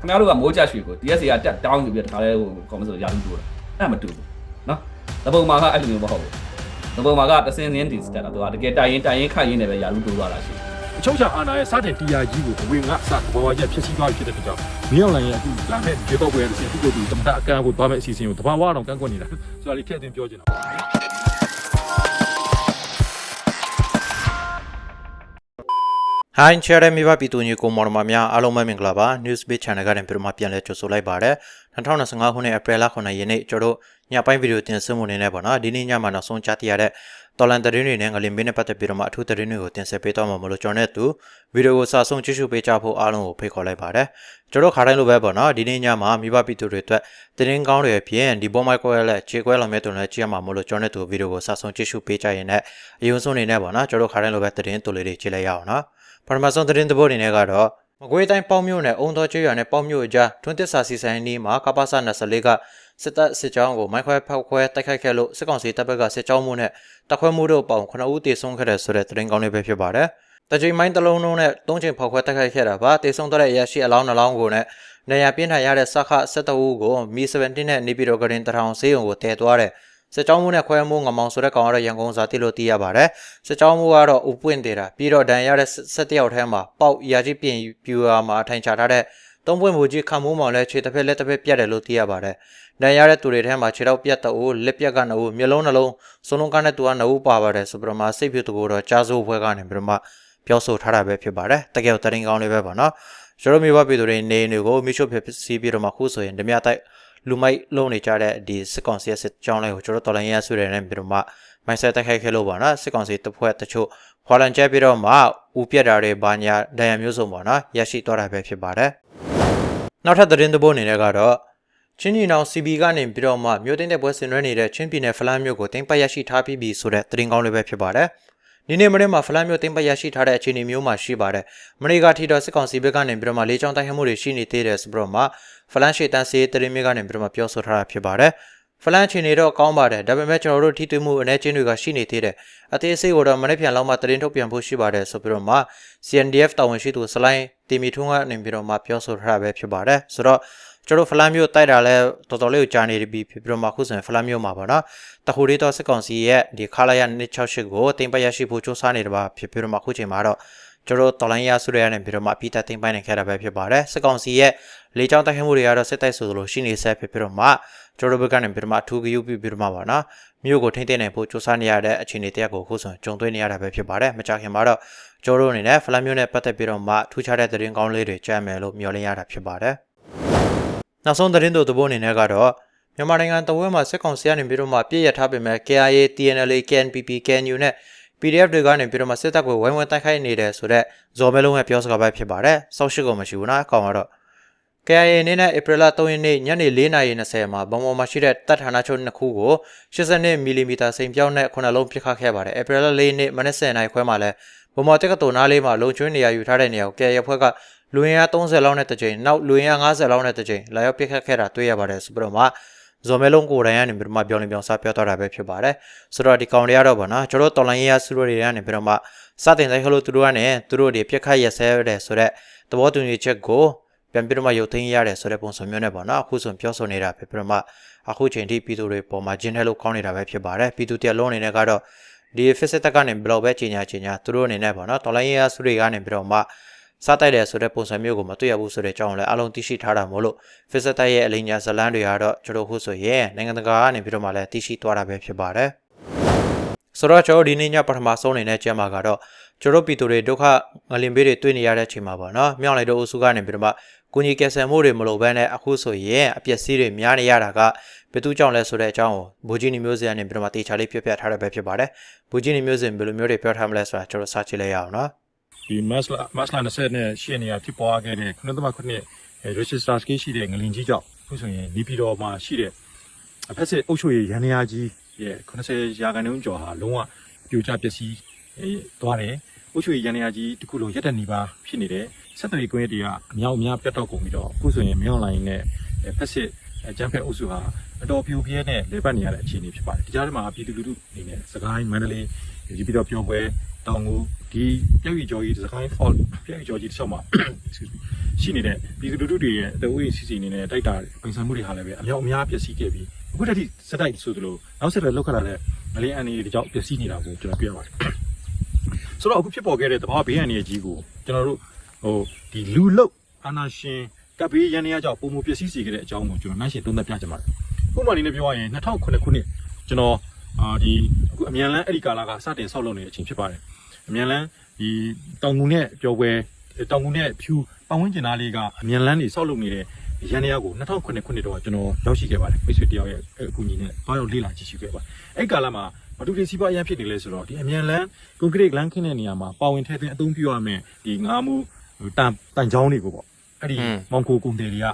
ခင်ဗျားတို့ကမိုးကြရွှေကို DSC ကတက်တောင်းယူပြီးတခါလဲဟိုကော်မစီရာလူတိုးတာအဲ့မတူဘူးနော်တပုံမှာကအဲ့လိုမျိုးမဟုတ်ဘူးတပုံမှာကတစင်းစင်းဒီစတက်တာသူကတကယ်တိုင်ရင်တိုင်ရင်ခတ်ရင်လည်းပဲရာလူတိုးသွားတာရှိတယ်အချုပ်ချာအာဏာရဲ့စတင်တရားကြီးကိုအဝင်ကစဘောဝရက်ဖြစ်စီသွားပြီဖြစ်တဲ့အတွက်ကြောင့်မင်းအောင်လိုင်းရဲ့အခုလာမဲ့ရေတော့ပွဲရတဲ့စီသူ့ကိုယ်သူတမတာအကန့်ကိုသွားမဲ့အစီအစဉ်ကိုတဘာဝအောင်ကန့်ကွက်နေတာဆိုတာလေးထည့်သွင်းပြောချင်တာ ဟိုင်းချာရမီဘာပီတူညီကိုမော်မများအားလုံးပဲမင်္ဂလာပါ News Bit Channel ကနေပြန်မှပြန်လဲကြိုဆိုလိုက်ပါတယ်2025ခုနှစ်ဧပြီလ9ရက်နေ့ကျွန်တော်တို့ညပိုင်းဗီဒီယိုတင်ဆက်မှုနေနဲ့ပေါ့နော်ဒီနေ့ညမှာနောက်ဆုံးကြားသိရတဲ့တော်လန်သတင်းတွေနဲ့ငလင်မင်းနဲ့ပတ်သက်ပြီးတော့မှအထူးသတင်းတွေကိုတင်ဆက်ပေးသွားမှာမလို့ကျွန်တော်နဲ့သူဗီဒီယိုကိုစာဆုံးကြည့်ရှုပေးကြဖို့အားလုံးကိုဖိတ်ခေါ်လိုက်ပါတယ်ကျွန်တော်ခါတိုင်းလိုပဲပေါ့နော်ဒီနေ့ညမှာမိဘပီတူတွေအတွက်သတင်းကောင်းတွေအပြင်ဒီပေါ်မိုက်ကွဲလက်ခြေကွဲလောင်မဲ့တုံလည်းကြည့်ရမှာမလို့ကျွန်တော်နဲ့သူဗီဒီယိုကိုစာဆုံးကြည့်ရှုပေးကြရင်လည်းအယုံဆုံးနေနဲ့ပေါ့နော်ကျွန်တော်ခါတိုင်းလိုပဲသတင်းတူလေးတွေကြည့်လိုက်ရအောင်နော် ပထမဆုံးသတင်းသဘောအနေနဲ့ကတော့မကွေးတိုင်းပေါင်းမြို့နယ်အုံတော်ကျွော်နဲ့ပေါင်းမြို့အကြားထွန်းသစ္စာစီဆိုင်နီးမှာကပ္ပစ24ကစစ်တပ်စစ်ကြောင်းကိုမိုက်ခွဲဖောက်ခွဲတိုက်ခိုက်ခဲ့လို့စစ်ကောင်စီတပ်ဘက်ကစစ်ကြောင်းမှုနဲ့တပ်ခွဲမှုတို့ပေါင်း9ဦးတေဆုံးခဲ့တဲ့ဆိုတဲ့သတင်းကောင်းလေးပဲဖြစ်ပါတယ်။တကြိမ်မိုင်းတစ်လုံးလုံးနဲ့၃ချိန်ဖောက်ခွဲတိုက်ခိုက်ခဲ့တာပါတေဆုံးတဲ့အရာရှိအလောင်းနှလောင်းကိုနဲ့နေရာပြင်းထန်ရတဲ့စခ72ဦးကိုမီ17နဲ့နေပြည်တော်ကရင်တထောင်ဆေးရုံကိုတည်သွားတဲ့ စစ်ကြောင်းမှုနဲ့ခွဲမှုငမောင်ဆိုတဲ့ကောင်ကတော့ရန်ကုန်စာတိလို့သိရပါတယ်။စစ်ကြောင်းမှုကတော့ဥပွင့်သေးတာပြီးတော့ဒဏ်ရတဲ့17ယောက်ထဲမှာပေါက်ရာကြီးပြင်ပြူရာမှာထိုင်ချထားတဲ့သုံးပွင့်မူကြီးခမ်မိုးမောင်လည်းခြေတစ်ဖက်လက်တစ်ဖက်ပြတ်တယ်လို့သိရပါတယ်။ဒဏ်ရတဲ့သူတွေထဲမှာခြေထောက်ပြတ်တအူလက်ပြတ်ကနအူမျက်လုံးနှလုံးစုံလုံးကနဲ့သူကနအူပါပါတယ်ဆိုပြီးတော့မှစိတ်ဖြူတကူတော့ကြားစိုးဘွဲကနေပြီးတော့မှပြောဆိုထားတာပဲဖြစ်ပါတယ်။တကယ်တရင်ကောင်းလေးပဲပေါ့နော်။ကျွန်တော်မိဘပြည်သူတွေနေနေကိုမိရှုဖြစ်စီးပြီးတော့မှခုဆိုရင်ဓမြတိုက် လူမိုက်လုံးနေကြတဲ့ဒီစစ်ကောင်စီရဲ့စစ်ကြောင်းလေးကိုကျွန်တော်တော်လိုင်းရဆွေတယ်နဲ့ပြီးတော့မှမိုင်းဆက်တိုက်ခိုက်ခဲ့လို့ပေါ့နော်စစ်ကောင်စီတဖွဲ့တချို့ဖွာလန်ကျဲပြီးတော့မှဦးပြက်တာတွေဘာညာဒဏ်ရာမျိုးစုံပေါ့နော်ရရှိသွားတာပဲဖြစ်ပါတယ်နောက်ထပ်သတင်းသဘောအနေနဲ့ကတော့ချင်းညီနောင် CB ကနေပြီးတော့မှမြို့သိမ်းတဲ့ပွဲဆင်နွှဲနေတဲ့ချင်းပြည်နယ်ဖလန်းမြို့ကိုတင်ပတ်ရရှိထားပြီးပြီဆိုတဲ့သတင်းကောင်းလေးပဲဖြစ်ပါတယ် ဒီနေ့မနေ့မှာဖလန်းမြို့တင်ပတ်ရရှိထားတဲ့အခြေအနေမျိုးမှာရှိပါတယ်မနေ့ကထိတော့စစ်ကောင်စီဘက်ကနေပြီးတော့မှလေးချောင်းတိုက်ခတ်မှုတွေရှိနေသေးတယ်ဆိုပြီးတော့မှဖလန်းရှိတန်းစီသတင်းမျိုးကနေပြီးတော့မှပြောဆိုထားတာဖြစ်ပါတယ်ဖလန်းအခြေအနေတော့ကောင်းပါတယ်ဒါပေမဲ့ကျွန်တော်တို့ထိတွေ့မှုအနေချင်းတွေကရှိနေသေးတယ်အသေးစိတ်ကိုတော့မနေ့ပြန်လောက်မှသတင်းထုတ်ပြန်ဖို့ရှိပါတယ်ဆိုပြီးတော့မှ CNDF တာဝန်ရှိသူစလိုင်းတီမီထွန်းကနေပြီးတော့မှပြောဆိုထားတာပဲဖြစ်ပါတယ်ဆိုတော့ ကျွန်တော်ဖလန်းမျိုးတိုက်တာလဲတော်တော်လေးကိုကြာနေပြီဖြစ်ပြီးတော့မှခုဆိုရင်ဖလန်းမျိုးမှာပေါ့နော်တခုလေးတော့စစ်ကောင်စီရဲ့ဒီခလာရ268ကိုတင်ပရရှိဖို့စ조사နေတာပါဖြစ်ပြီးတော့မှခုချိန်မှာတော့ကျွန်တော်တော်လိုင်းရဆုရရနေပြီးတော့မှအပိတသိမ့်ပိုင်းနေခဲ့တာပဲဖြစ်ပါတယ်စစ်ကောင်စီရဲ့လေကြောင်းတိုက်ခိုက်မှုတွေကတော့စစ်တိုက်ဆိုလိုရှိနေဆဲဖြစ်ပြီးတော့မှကျွန်တော်ဘက်ကနေပြီးတော့မှအထူးဂရုပြုပြီးတော့မှပါနော်မြို့ကိုထိမ့်သိမ့်နိုင်ဖို့စ조사နေရတဲ့အခြေအနေတရက်ကိုခုဆိုကြုံတွေ့နေရတာပဲဖြစ်ပါတယ်မကြခင်မှာတော့ကျွန်တော်တို့အနေနဲ့ဖလန်မျိုးနဲ့ပတ်သက်ပြီးတော့မှထူးခြားတဲ့သတင်းကောင်းလေးတွေကြားမယ်လို့မျှော်လင့်ရတာဖြစ်ပါတယ် နောက်ဆုံးသတင်းတို့သဘောအနေနဲ့ကတော့မြန်မာနိုင်ငံတဝဲမှာစစ်ကောင်စီကနေပြီးတော့မှပြည့်ရထားပေမဲ့ KIA, TNLA, KNPP, KNU နဲ့ PDF တွေကနေပြီးတော့မှစစ်တပ်ကိုဝိုင်းဝန်းတိုက်ခိုက်နေတယ်ဆိုတော့ဇော်မဲလုံးရဲ့ပြောစကားပဲဖြစ်ပါတယ်။စောက်ရှိကုန်မရှိဘူးနော်အကောင်ကတော့ KIA အနေနဲ့ဧပြီလ3ရက်နေ့ညနေ4:20မှာဘုံပေါ်မှာရှိတဲ့တပ်ဌာနချုပ်နှစ်ခုကို82မီလီမီတာစိန်ပြောင်းနဲ့ခုနှလုံးပစ်ခတ်ခဲ့ပါတယ်။ဧပြီလ4ရက်နေ့မနက်7:00နာရီခွဲမှာလဲဘုံမော်တက်ကတော်နားလေးမှာလုံချွေးနေရာယူထားတဲ့နေရာကို KIA ဖွဲ့က လူရင်းအား30လောက်နဲ့တစ်ကြိမ်နောက်လူရင်းအား50လောက်နဲ့တစ်ကြိမ်လာရောက်ပစ်ခတ်ခဲ့တာတွေ့ရပါတယ်ဆိုပြီးတော့မှဇော်မဲလုံးကိုယ်တိုင်ကနေပြီးတော့မှပြောင်းလင်းပြောင်းစားပြောတော့တာပဲဖြစ်ပါတယ်ဆိုတော့ဒီကောင်တွေကတော့ဗောနော်ကျွန်တော်တော်လိုင်းရေးရဆူတွေကနေပြီးတော့မှစတင်ဆိုင်ခလို့သူတို့ကနေသူတို့တွေပြက်ခတ်ရက်ဆဲတယ်ဆိုတော့သဘောတူညီချက်ကိုပြန်ပြီးတော့မှရုပ်သိမ်းရတယ်ဆိုတဲ့ပုံစံမျိုးနဲ့ဗောနော်အခုဆိုပြောဆိုနေတာဖြစ်ပြီးတော့မှအခုချိန်ထိပြည်သူတွေပေါ်မှာဂျင်းထဲလို့ကောင်းနေတာပဲဖြစ်ပါတယ်ပြည်သူတရားလုံးအနေနဲ့ကတော့ဒီ fixed တက်ကနေဘယ်လိုပဲကြီးညာကြီးညာသူတို့အနေနဲ့ဗောနော်တော်လိုင်းရေးရဆူတွေကနေပြီးတော့မှ စားတိုက်တယ်ဆိုတဲ့ပုံစံမျိုးကိုမတွေ့ရဘူးဆိုတဲ့အကြောင်းလည်းအလုံးသိရှိထားတာမို့လို့ Fizz တက်ရဲ့အလိညာဇလန်းတွေကတော့ကျွန်တော်ခုဆိုရင်နိုင်ငံတကာကနေပြီးတော့မှလည်းသိရှိသွားတာပဲဖြစ်ပါတယ်။ဆိုတော့ကျွန်တော်ဒီနေ့ညပထမဆုံးအနေနဲ့ကျမ်းမာကတော့ကျွန်တော်ပြည်သူတွေဒုက္ခငလင်ပေးတွေတွေ့နေရတဲ့အချိန်မှာပေါ့နော်။မြောက်လိုက်တော့အုပ်စုကနေပြီးတော့မှကိုကြီးကယ်ဆယ်မှုတွေမလုပ်ဘဲနဲ့အခုဆိုရင်အပျက်စီးတွေများနေရတာကဘယ်သူကြောင့်လဲဆိုတဲ့အကြောင်းကိုဘူဂျီနီမျိုးစင်ကနေပြီးတော့မှတေချာလေးပြပြထားရပဲဖြစ်ပါတယ်။ဘူဂျီနီမျိုးစင်ဘယ်လိုမျိုးတွေပြောထားမလဲဆိုတာကျွန်တော်စကြည့်လိုက်ရအောင်နော်။ ဒီမတ်လမတ်လ20နဲ့ရှေ့နေရဖြစ်ပွားခဲ့တဲ့9.9အဲရရှိစတာစကီရှိတဲ့ငလင်ကြီးကြောင့်အခုဆိုရင်ဒီပြည်တော်မှာရှိတဲ့အဖက်စစ်အုပ်ချုပ်ရေးရန်ရာကြီးရဲ့90ရာခိုင်နှုန်းကျော်ဟာလုံးဝပြိုကျပျက်စီးအဲသွားတယ်အုပ်ချုပ်ရေးရန်ရာကြီးတစ်ခုလုံးရက်တက်နေပါဖြစ်နေတယ်ဆက်သွယ်ကွင်းတွေကအများအများပြတ်တော့ကုန်ပြီးတော့အခုဆိုရင်မြောင်းလိုင်းနဲ့ဖက်စစ်ဂျမ်ဖက်အုပ်စုဟာအတော်ပြိုပြဲနဲ့လေပတ်နေရတဲ့အခြေအနေဖြစ်ပါတယ်ဒီကြားထဲမှာပြည်သူလူထုအနေနဲ့စကိုင်းမန္တလေးဒီပြည်တော်ပြောပွဲ တောင်ကိုဒီပြည့်ရည်ကျော်ကြီးဒီစကိုင်း fault ပြည့်ရည်ကျော်ကြီးတစ်ချက်မှာ excuse me ရှိနေတဲ့ပြည်သူလူထုတွေရဲ့အတဝေးစီစီနေနဲ့တိုက်တာပုံစံမှုတွေဟာလည်းပဲအများအများပျက်စီးခဲ့ပြီးအခုတည်းစက်တိုက်ဆိုသလိုနောက်ဆက်တွဲလောက်ခလာတဲ့မလေးအန်ဒီတွေကြောင့်ပျက်စီးနေတာကိုကျွန်တော်ပြရပါတယ်ဆိုတော့အခုဖြစ်ပေါ်ခဲ့တဲ့တဘာဘေးအန်ဒီကြီးကိုကျွန်တော်တို့ဟိုဒီလူလုတ်အာနာရှင်ကပ်ဘေးရန်နေရကြောင့်ပုံမပျက်စီးစေခဲ့တဲ့အကြောင်းကိုကျွန်တော်နိုင်ရှင်သုံးသပ်ပြချင်ပါတယ်ဥပမာအနေနဲ့ပြောရရင်2009ခုနှစ်ကျွန်တော် အာဒီအခုအမြန်လန်းအဲ့ဒီကာလာကစတင်ဆောက်လုပ်နေတဲ့အချိန်ဖြစ်ပါတယ်အမြန်လန်းဒီတောင်ငူနဲ့ပျော်ပွဲတောင်ငူနဲ့ဖြူပတ်ဝန်းကျင်သားလေးကအမြန်လန်းနေဆောက်လုပ်နေတဲ့ရန်နေရကို2009ခုနှစ်တော့ကျွန်တော်ရောက်ရှိခဲ့ပါတယ်မိတ်ဆွေတယောက်ရဲ့အကူအညီနဲ့တွားရောက်လေ့လာကြည့်ရှုခဲ့ပါတယ်အဲ့ကာလာမှာဘာတူတွေစီးပွားအရင်ဖြစ်နေလဲဆိုတော့ဒီအမြန်လန်းကွန်ကရစ်လမ်းခင်းတဲ့နေရာမှာပါဝင်ထည့်သွင်းအသုံးပြုရမယ်ဒီငါးမှုတန်တန်ချောင်းတွေကိုပေါ့အဲ့ဒီမောင်ကိုကုန်တယ်တွေက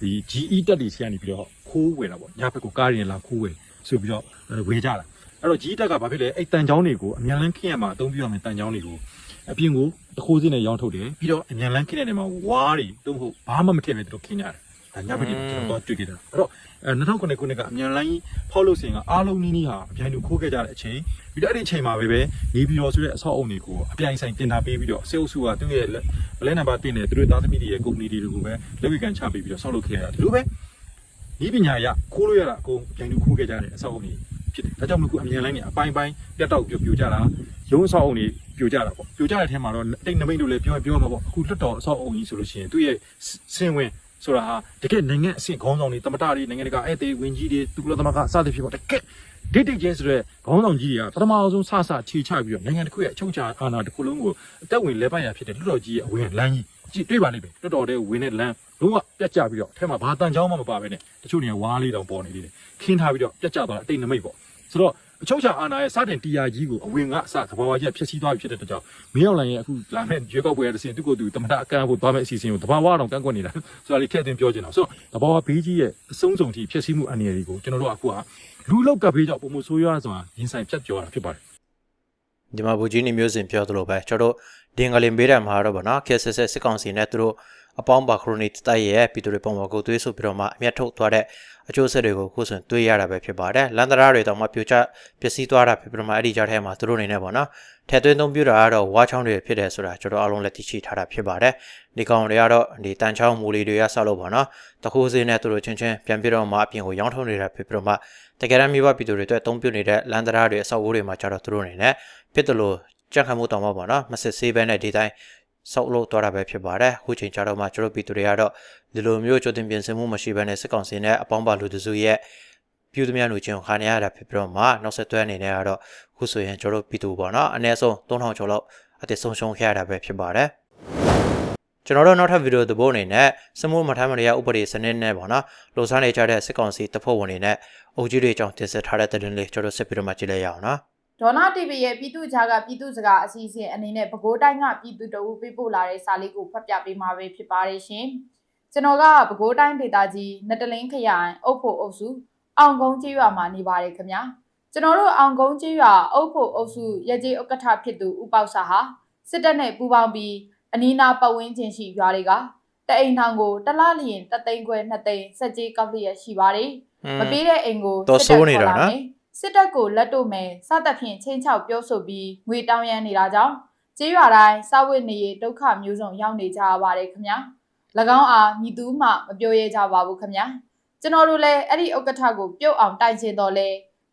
ဒီ GE တက်တွေဆီကနေပြီးတော့ခိုးဝယ်တာပေါ့ညဘက်ကိုကားရင်လာခိုးဝယ်ဆိုပြီးတော့ ဝယ်ကြတာအဲ့တော့ GE တက်ကဘာဖြစ်လဲအဲ့တန်ချောင်းတွေကိုအမြန်လန်းခင်းရမှာအသုံးပြုရမယ်တန်ချောင်းတွေကိုအပြင်ကိုတခိုးစင်းနဲ့ရောင်းထုတ်တယ်ပြီးတော့အမြန်လန်းခင်းတဲ့နေရာမှာဝါးတွေတုံးဟုတ်ဘာမှမထည့်ပဲသူတို့ခင်းကြတယ်ဒါညဘက်တွေကျွန်တော်တွေ့ခဲ့တာအဲ့တော့အဲ2009ခုနှစ်ကအမြန်လိုင်းဖောက်လို့စင်ကအားလုံးနီးနီးဟာအပြိုင်တူခိုးခဲ့ကြတဲ့အချိန်ပြီးတော့အဲ့ဒီအချိန်မှာပဲပဲနေပြည်တော်ဆိုတဲ့အဆောက်အုံတွေကိုအပြိုင်ဆိုင်တင်ထားပေးပြီးတော့စေအုပ်စုကသူ့ရဲ့ဗလဲနံပါတ်တင်တယ်သူတို့သားသမီးတွေရဲ့ကုမ္ပဏီတွေကိုပဲလက်ဝေကန်ချပေးပြီးတော့ဆောက်လုပ်ခဲ့ရတာဒီလိုပဲဤပညာရခိုးလို့ရတာအကုန်အပြိုင်တူခိုးခဲ့ကြတဲ့အဆောက်အုံတွေ ဖြစ်တယ်ဒါကြောင့်မလို့ခုအမြန်လိုင်းနေအပိုင်းပိုင်းပြတ်တောက်ပြပြကြတာရုံးအဆောက်အုံတွေပြိုကြတာပေါ့ပြိုကြတဲ့အထက်မှာတော့တိတ်နမိတ်တို့လည်းပြောပြောမှာပေါ့အခုလွတ်တော်အဆောက်အုံကြီးဆိုလို့ရှိရင်သူ့ရဲ့စင်ဝင်ဆိုတာဟာတကယ်နိုင်ငံအဆင့်ခေါင်းဆောင်တွေတမတာတွေနိုင်ငံတကာအဲ့တေဝင်ကြီးတွေသူကလသမဂစသဖြင့်ပေါ့တကယ်ဒိတ်ဒိတ်ချင်းဆိုတဲ့ခေါင်းဆောင်ကြီးတွေကပထမအဆုံးဆဆခြေချပြီးတော့နိုင်ငံတစ်ခုရဲ့အချုပ်ချာအာဏာတစ်ခုလုံးကိုအသက်ဝင်လဲပတ်ရဖြစ်တဲ့လွတ်တော်ကြီးရဲ့အဝင်လမ်းကြီးကြည့်တွေ့ပါလိမ့်မယ်လွတ်တော်တဲ့ဝင်တဲ့လမ်း လုံးဝပြတ်ကျပြီးတော့အဲမှာဘာတန်ချောင်းမှမပါဘဲနဲ့တချို့နေရာဝါးလေးတောင်ပေါ်နေသေးတယ်ခင်းထားပြီးတော့ပြတ်ကျသွားတဲ့အတိတ်နမိတ်ပေါ့ဆိုတော့အချုပ်ချာအာဏာရဲ့စတင်တရားကြီးကိုအဝင်ကအစသဘာဝကြီးဖြစ်စည်းသွားပြီဖြစ်တဲ့အတွက်ကြောင့်မင်းအောင်လိုင်ရဲ့အခုလာမယ့်ရွေးကောက်ပွဲရတဲ့စဉ်သူ့ကိုယ်သူတမတာအကန့်ဖို့သွားမယ့်အစီအစဉ်ကိုသဘာဝတော့ကန့်ကွက်နေတာဆိုတာလေးထည့်သွင်းပြောချင်တာဆိုတော့သဘာဝဘေးကြီးရဲ့အဆုံးစုံထိဖြစ်စည်းမှုအနေအထားကိုကျွန်တော်တို့အခုကလူလောက်ကဘေးကြောင့်ပုံမဆိုးရွားစွာရင်ဆိုင်ဖြတ်ကျော်တာဖြစ်ပါတယ်ဒီမှာဘူဂျီနီမျိုးစင်ပြောသလိုပဲကျွန်တော်တို့ဒင်္ဂလင်ဘေးတံမှာတော့ဗောနော် KSS စစ်ကောင်စီနဲ့သူတို့ အပေါင်းပါခရိုနီတိုက်ရဲ့ပြည်သူတွေပုံပေါ်ကိုသွေးဆိုပြီးတော့မှအမျက်ထုတ်သွားတဲ့အကျိုးဆက်တွေကိုခုဆိုရင်တွေးရတာပဲဖြစ်ပါတယ်လန်ဒရာတွေတော့မှပြိုကျပျက်စီးသွားတာဖြစ်ပြီးတော့မှအဲ့ဒီကြားထဲမှာသူတို့အနေနဲ့ဗောနော်ထဲသွင်းသုံးပြတာကတော့ဝါချောင်းတွေဖြစ်တယ်ဆိုတာကျွန်တော်အားလုံးလက်သိရှိထားတာဖြစ်ပါတယ်ဒီကောင်တွေကတော့ဒီတန်ချောင်းမူလီတွေကဆောက်လို့ဗောနော်တခိုးစင်းနဲ့သူတို့ချင်းချင်းပြန်ပြီးတော့မှအပြင်ကိုရောင်းထုတ်နေတာဖြစ်ပြီးတော့မှတကယ်တမ်းမိဘပြည်သူတွေအတွက်အသုံးပြုနေတဲ့လန်ဒရာတွေအဆောက်အဦတွေမှာကျတော့သူတို့အနေနဲ့ဖြစ်တယ်လို့ကြက်ခံမှုတောင်မှပေါ့နော်မစစ်ဆေးဘဲနဲ့ဒီတိုင်း ဆောက်လို့သွားတာပဲဖြစ်ပါတယ်အခုချိန်ကျတော့မှကျွန်တော်ပြည်သူတွေကတော့ဒီလိုမျိုးကြိုတင်ပြင်ဆင်မှုမရှိဘဲနဲ့စစ်ကောင်စီနဲ့အပေါင်းပါလူတစုရဲ့ပြုသမျှလူချင်းကိုခါနေရတာဖြစ်ပြီးတော့မှနောက်ဆက်တွဲအနေနဲ့ကတော့အခုဆိုရင်ကျွန်တော်ပြည်သူပေါ့နော်အနည်းဆုံး3000ကျော်လောက်အသက်ဆုံးရှုံးခဲ့ရတာပဲဖြစ်ပါတယ်ကျွန်တော်တို့နောက်ထပ်ဗီဒီယိုသဘောအနေနဲ့စမိုးမထမ်းမရဥပဒေစနစ်နဲ့ပေါ့နော်လှူစားနေကြတဲ့စစ်ကောင်စီတပ်ဖွဲ့ဝင်တွေနဲ့အုပ်ကြီးတွေအကြောင်းတင်ဆက်ထားတဲ့သတင်းလေးကျွန်တော်ဆက်ပြီးတော့မှကြည့်လိုက်ရအောင်နော် ဒေါ်နာ TV ရဲ့ပြည်သူ့ဂျာကပြည်သူ့စကားအစီအစဉ်အနေနဲ့ပဲခူးတိုင်းကပြည်သူတအုပ်ပေးပို့လာတဲ့စာလေးကိုဖတ်ပြပေးမှာပဲဖြစ်ပါတယ်ရှင်။ကျွန်တော်ကပဲခူးတိုင်းဒေသကြီးနတလင်းခရိုင်အုပ်ဖို့အုပ်စုအောင်ကုန်းကျေးရွာမှာနေပါတယ်ခင်ဗျာ။ကျွန်တော်တို့အောင်ကုန်းကျေးရွာအုပ်ဖို့အုပ်စုရကြေးဥက္ကဋ္ဌဖြစ်သူဦးပေါက်စာဟာစစ်တပ်နဲ့ပူးပေါင်းပြီးအနီးနားပတ်ဝန်းကျင်ရှိရွာတွေကတအိမ်ထောင်ကိုတစ်လားလျင်တသိန်းခွဲနှစ်သိန်းစက်ကြေးကောက်လျက်ရှိပါတယ်။မပေးတဲ့အိမ်ကိုတော်ဆိုးနေတာနော် စစ်တပ်ကိုလက်တို့မယ်စသဖြင့်ချင်းချောက်ပြောဆိုပြီးငွေတောင်းရမ်းနေတာကြောင့်ကျေးရွာတိုင်းစာဝတ်နေရေးဒုက္ခမျိုးစုံရောက်နေကြရပါတယ်ခင်ဗျာ၎င်းအားညီသူမှမပြောရဲကြပါဘူးခင်ဗျာကျွန်တော်တို့လည်းအဲ့ဒီဥက္ကဋ္ဌကိုပြုတ်အောင်တိုင်ချင်တော်လဲ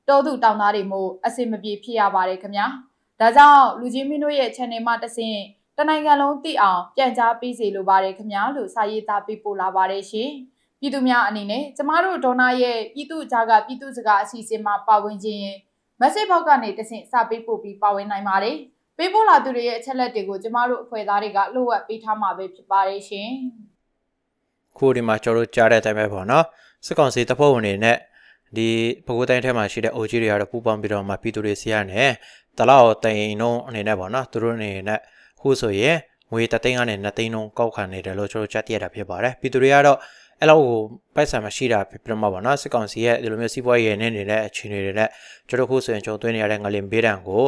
တောသူတောင်သားတွေမို့အစင်မပြေဖြစ်ရပါတယ်ခင်ဗျာဒါကြောင့်လူကြီးမင်းတို့ရဲ့ channel မှာတစ်ဆင့်တနိုင်ငံလုံးသိအောင်ပြန်ကြားပေးစေလိုပါတယ်ခင်ဗျာလို့စာရေးသားပေးပို့လာပါတယ်ရှင် ပြည်သူများအနေနဲ့ကျမတို့ဒေါနာရဲ့ပြည်သူ့ကြားကပြည်သူ့စကားအစီအစဉ်မှာပါဝင်ခြင်းရင် message box ကနေတဆင့်စာပေးပို့ပြီးပါဝင်နိုင်ပါတယ်။ပေးပို့လာသူတွေရဲ့အချက်လက်တွေကိုကျမတို့အဖွဲ့သားတွေကလှုပ်ဝက်ပေးထားမှာပဲဖြစ်ပါတယ်ရှင်။ခုဒီမှာကျွန်တော်တို့ကြားတဲ့အတိုင်းပဲပေါ့နော်စစ်ကောင်စီတပ်ဖွဲ့ဝင်တွေနဲ့ဒီဘကိုးတိုင်းထဲမှာရှိတဲ့အိုကြီးတွေကတော့ပူးပေါင်းပြီးတော့မှပြည်သူတွေစီရနဲ့တလောက်တိုင်နှုံးအနေနဲ့ပေါ့နော်သူတို့အနေနဲ့ခုဆိုရင်ငွေတသိန်းကနေ2သိန်းနှုံးကောက်ခံနေတယ်လို့ကျွန်တော်ကြားသိရတာဖြစ်ပါတယ်ပြည်သူတွေကတော့ အဲ့လောက်ကိုပိုက်ဆံမရှိတာဖြစ်ပြမှာပေါ့နော်စစ်ကောင်စီရဲ့ဒီလိုမျိုးစီးပွားရေးနဲ့နေတဲ့အခြေအနေတွေနဲ့ကျွန်တော်ခုဆိုရင်ကျွန်တော်သွင်းနေရတဲ့ငလင်ဘေးဒဏ်ကို